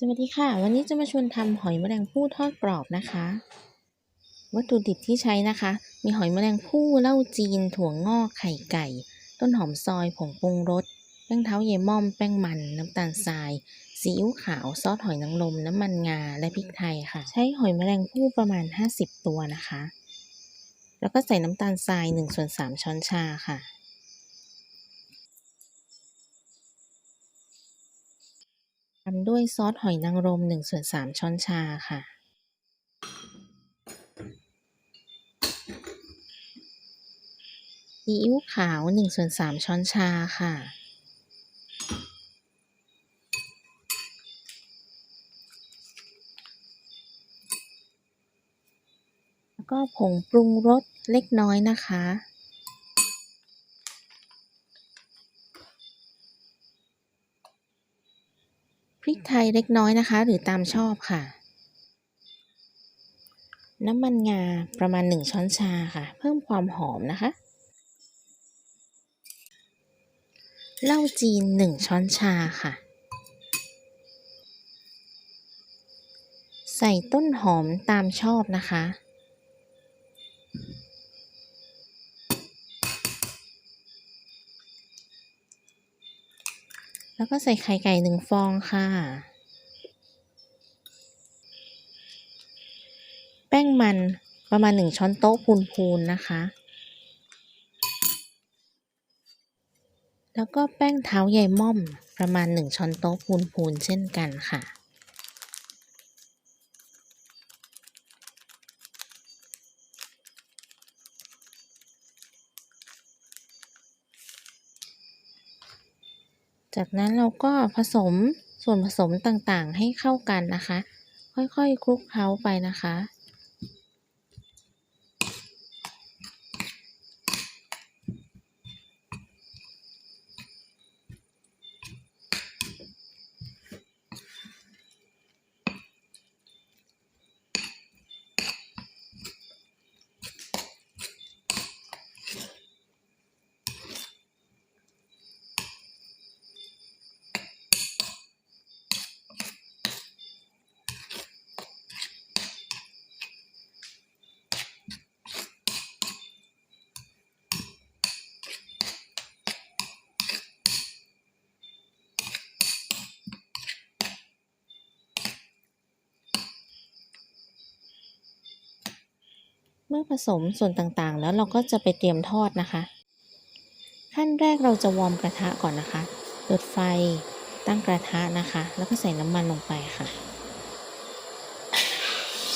สวัสดีค่ะ วันนี้จะมาชวนทำหอยแมลงภู่ทอดกรอบนะคะ วัตถุดิบที่ใช้นะคะ มีหอยแมลงภู่เหล้าจีน ถั่วงอกไข่ไก่ ต้นหอมซอยผงปรุงรสแป้งเท้าเยม่อม แป้งมัน น้ำตาลทรายซีอิ๊วขาวซอสหอยนางรมน้ำมันงาและพริกไทยค่ะ ใช้หอยแมลงภู่ประมาณ 50 ตัวนะคะ แล้วก็ใส่น้ำตาลทราย1ส่วน3ช้อนชาค่ะามด้วยซอสหอยนางรม1ส่วน3ช้อนชาค่ะ ซีอิ๊วขาว1ส่วน3ช้อนชาค่ะ แล้วก็ผงปรุงรสเล็กน้อยนะคะ พริก ไทยเล็กน้อยนะคะ หรือตามชอบค่ะ น้ำมันงาประมาณ 1 ช้อนชาค่ะ เพิ่มความหอมนะคะเหล้าจีน 1 ช้อนชาค่ะ ใส่ต้นหอมตามชอบนะคะ แล้วก็ใส่ไข่ไก่หนึ่งฟองค่ะ แป้งมันประมาณหนึ่งช้อนโต๊ะพูนๆนะคะ แล้วก็แป้งเท้าใยม่อมประมาณหนึ่งช้อนโต๊ะพูนๆเช่นกันค่ะ จากนั้นเราก็ผสมส่วนผสมต่างๆ ให้เข้ากันนะคะ ค่อยๆคลุกเคล้าไปนะคะ เมื่อผสมส่วนต่างๆ แล้วเราก็จะไปเตรียมทอดนะคะ ขั้นแรกเราจะวอร์มกระทะก่อนนะคะเปิดไฟตั้งกระทะนะคะ แล้วก็ใส่น้ำมันลงไปค่ะ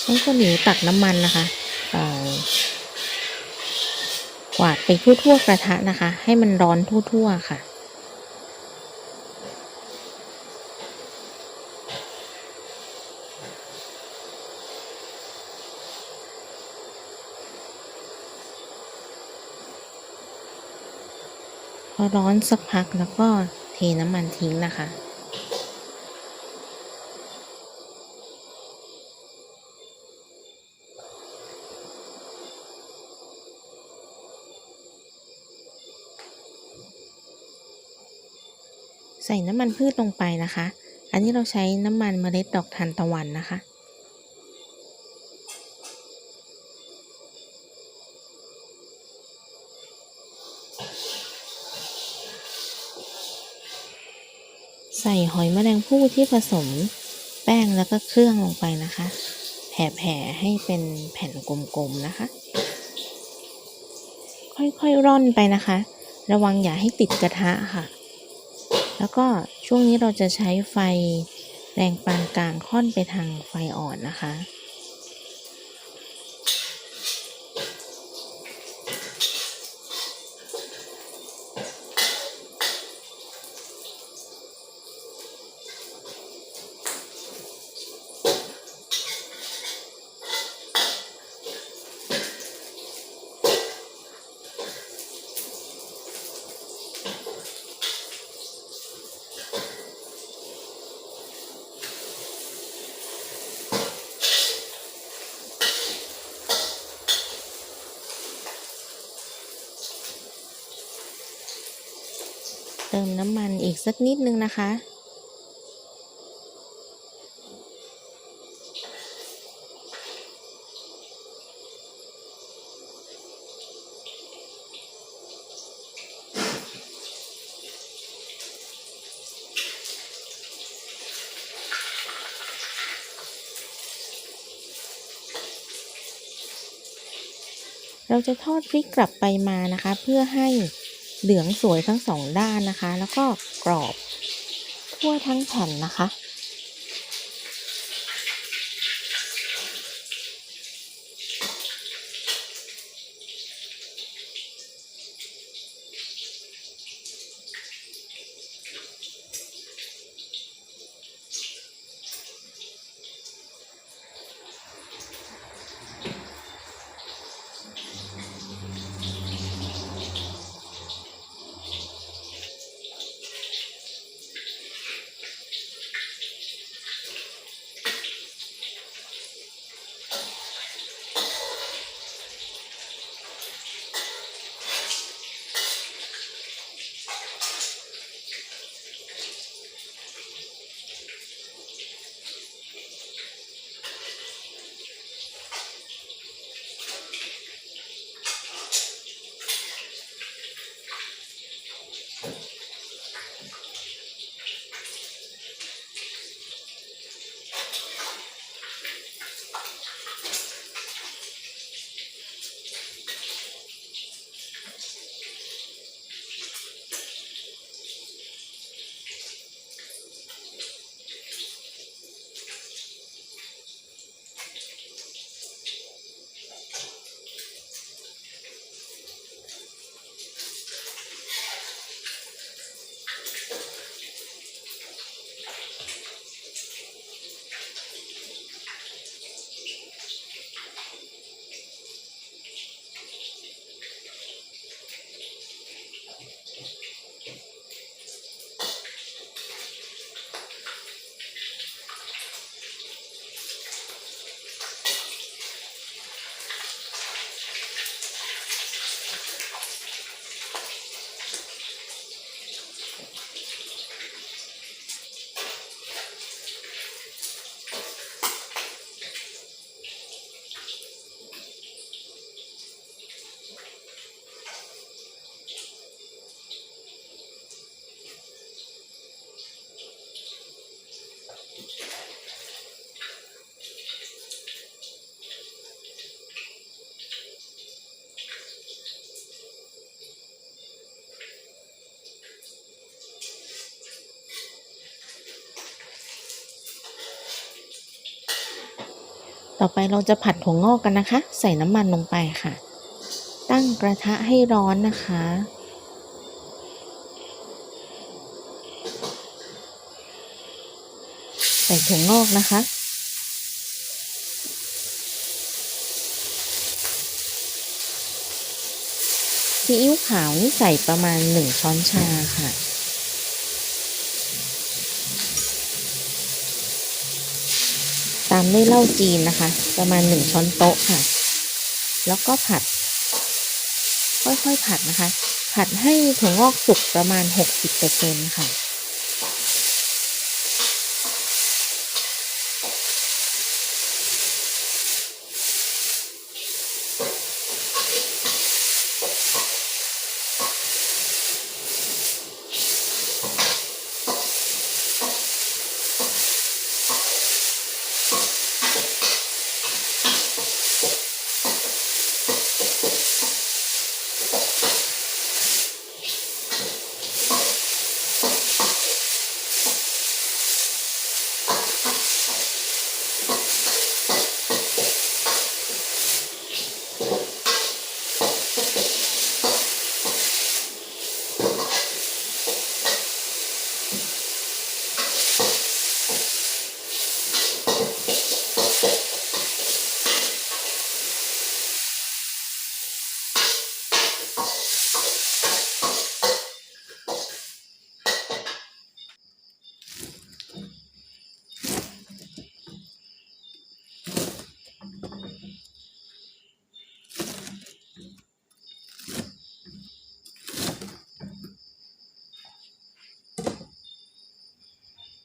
ใช้ข้าวเหนียวตักน้ำมันนะคะเอ่อกวาดไปทั่วๆกระทะนะคะ ให้มันร้อนทั่วๆค่ะ พ อร้อนสักพักแล้วก็เทน้ำมันทิ้งนะคะใส่น้ำมันพืชลงไปนะคะ อันนี้เราใช้น้ำมันเมล็ดดอกทานตะวันนะคะ ใส่หอยแมลงภู่ที่ผสมแป้งแล้วก็เครื่องลงไปนะคะ แผ่ๆให้เป็นแผ่นกลมๆนะคะ ค่อยๆร่อนไปนะคะ ระวังอย่าให้ติดกระทะค่ะ แล้วก็ช่วงนี้เราจะใช้ไฟแรงปานกลางค่อนไปทางไฟอ่อนนะคะ เติมน้ำมันอีกสักนิดนึงนะคะ เราจะทอดพริกกลับไปมานะคะ เพื่อให้ เหลืองสวยทั้งสองด้านนะคะ แล้วก็กรอบทั่วทั้งแผ่นนะคะ ต่อไปเราจะผัดถั่วงอกกันนะคะ ใส่น้ำมันลงไปค่ะ ตั้งกระทะให้ร้อนนะคะ ใส่ถั่วงอกนะคะซีอิ๊วขาวนี่ใส่ประมาณ 1 ช้อนชาค่ะ ตามด้วยเหล้าจีนนะคะ ประมาณ1ช้อนโต๊ะค่ะ แล้วก็ผัด ค่อยๆผัดนะคะ ผัดให้ถั่วงอกสุกประมาณ 60%ค่ะ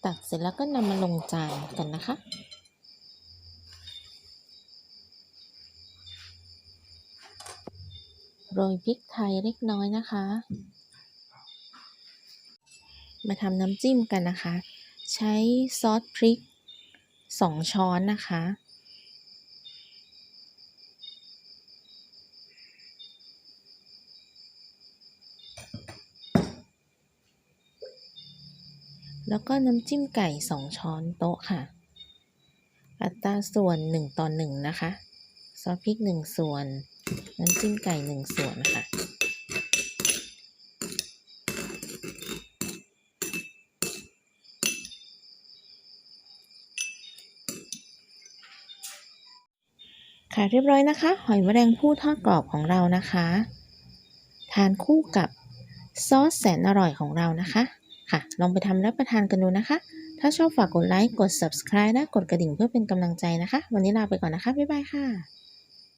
ตักเสร็จแล้วก็นำมาลงจานกันนะคะ โรยพริกไทยเล็กน้อยนะคะ มาทำน้ำจิ้มกันนะคะ ใช้ซอสพริก 2 ช้อนนะคะ แล้วก็น้ำจิ้มไก่ 2 ช้อนโต๊ะค่ะ อัตราส่วน 1 ต่อ 1 นะคะ ซอสพริก 1 ส่วน น้ำจิ้มไก่ 1 ส่วนค่ะ ค่ะเรียบร้อยนะคะ หอยแมลงภู่ทอดกรอบของเรานะคะ ทานคู่กับซอสแสนอร่อยของเรานะคะ ค่ะ ลองไปทำรับประทานกันดูนะคะ ถ้าชอบฝากกดไลค์ กด subscribe และกดกระดิ่งเพื่อเป็นกำลังใจนะคะ วันนี้ลาไปก่อนนะคะ บ๊ายบายค่ะ